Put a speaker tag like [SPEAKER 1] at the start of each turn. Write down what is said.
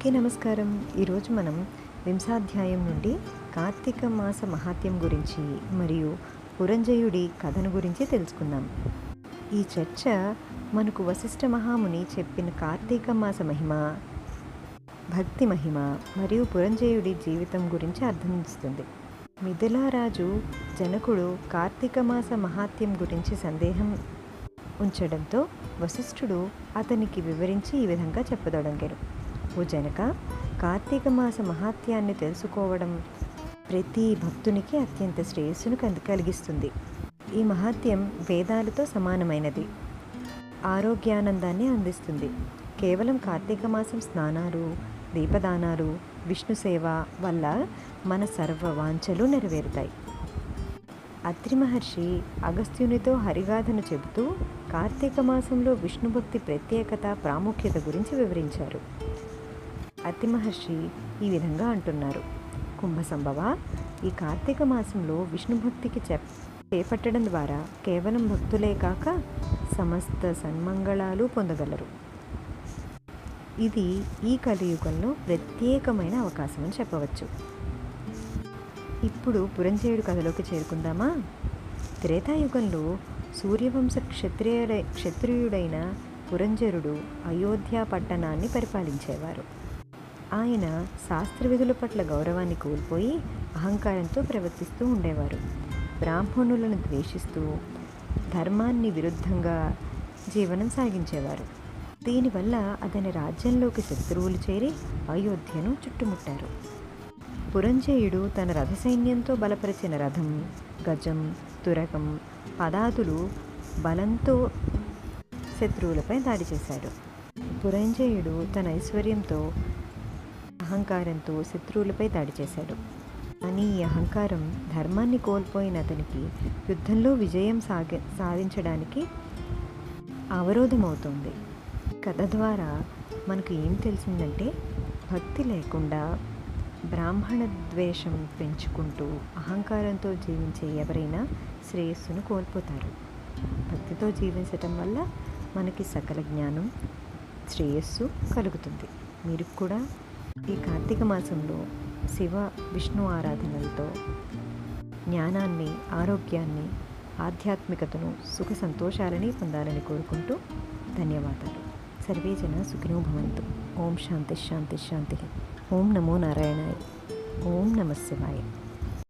[SPEAKER 1] Okay నమస్కారం. ఈరోజు మనం వింశాధ్యాయం నుండి కార్తీక మాస మహాత్యం గురించి మరియు పురంజయుడి కథను గురించి తెలుసుకుందాం. ఈ చర్చ మనకు వశిష్ఠ మహాముని చెప్పిన కార్తీక మాస మహిమ భక్తి మహిమ మరియు పురంజయుడి జీవితం గురించి అర్థమిస్తుంది మిథిలారాజు జనకుడు కార్తీక మాస మహాత్యం గురించి సందేహం ఉంచడంతో వశిష్ఠుడు అతనికి వివరించి ఈ విధంగా చెప్పదొడంగారు. ఓ జనక కార్తీక మాస మహాత్యాన్ని తెలుసుకోవడం ప్రతి భక్తునికి అత్యంత శ్రేయస్సును కంది కలిగిస్తుంది. ఈ మహాత్యం వేదాలతో సమానమైనది. ఆరోగ్యానందాన్ని అందిస్తుంది. కేవలం కార్తీక మాసం స్నానాలు దీపదానాలు విష్ణు సేవ వల్ల మన సర్వ వాంఛలు నెరవేరుతాయి. అత్రి మహర్షి అగస్త్యునితో హరిగాథను చెబుతూ కార్తీక మాసంలో విష్ణు భక్తి ప్రత్యేకత ప్రాముఖ్యత గురించి వివరించారు. అతి మహర్షి ఈ విధంగా అంటున్నారు. కుంభసంభవ ఈ కార్తీక మాసంలో విష్ణు భక్తికి చెప్ చేపట్టడం ద్వారా కేవలం భక్తులే కాక సమస్త సన్మంగళాలు పొందగలరు. ఇది ఈ కలియుగంలో ప్రత్యేకమైన అవకాశం అని చెప్పవచ్చు. ఇప్పుడు పురంజయుడు కథలోకి చేరుకుందామా? త్రేతాయుగంలో సూర్యవంశ క్షత్రియుడై క్షత్రియుడైన పురంజరుడు అయోధ్య పట్టణాన్ని పరిపాలించేవారు. ఆయన శాస్త్ర విధుల పట్ల గౌరవాన్ని కోల్పోయి అహంకారంతో ప్రవర్తిస్తూ ఉండేవారు. బ్రాహ్మణులను ద్వేషిస్తూ ధర్మాన్ని విరుద్ధంగా జీవనం సాగించేవారు. దీనివల్ల అతని రాజ్యంలోకి శత్రువులు చేరి అయోధ్యను చుట్టుముట్టారు. పురంజయుడు తన రథ సైన్యంతో బలపరిచిన రథం గజం తురకం పదాదులు బలంతో శత్రువులపై దాడి చేశాడు పురంజయుడు తన ఐశ్వర్యంతో అహంకారంతో శత్రువులపై దాడి చేశాడు. కానీ ఈ అహంకారం ధర్మాన్ని కోల్పోయిన అతనికి యుద్ధంలో విజయం సాగ సాధించడానికి అవరోధమవుతుంది. కథ ద్వారా మనకు ఏం తెలిసిందంటే భక్తి లేకుండా బ్రాహ్మణ ద్వేషం పెంచుకుంటూ అహంకారంతో జీవించే ఎవరైనా శ్రేయస్సును కోల్పోతారు. భక్తితో జీవించటం వల్ల మనకి సకల జ్ఞానం శ్రేయస్సు కలుగుతుంది. మీరు కూడా ఈ కార్తీక మాసంలో శివ విష్ణు ఆరాధనలతో జ్ఞానాన్ని ఆరోగ్యాన్ని ఆధ్యాత్మికతను సుఖ సంతోషాలని పొందాలని కోరుకుంటూ ధన్యవాదాలు. సర్వే జన సుఖినో భవంతు. ఓం శాంతి శాంతి శాంతి ఓం నమో నారాయణాయ. ఓం నమ శివాయ.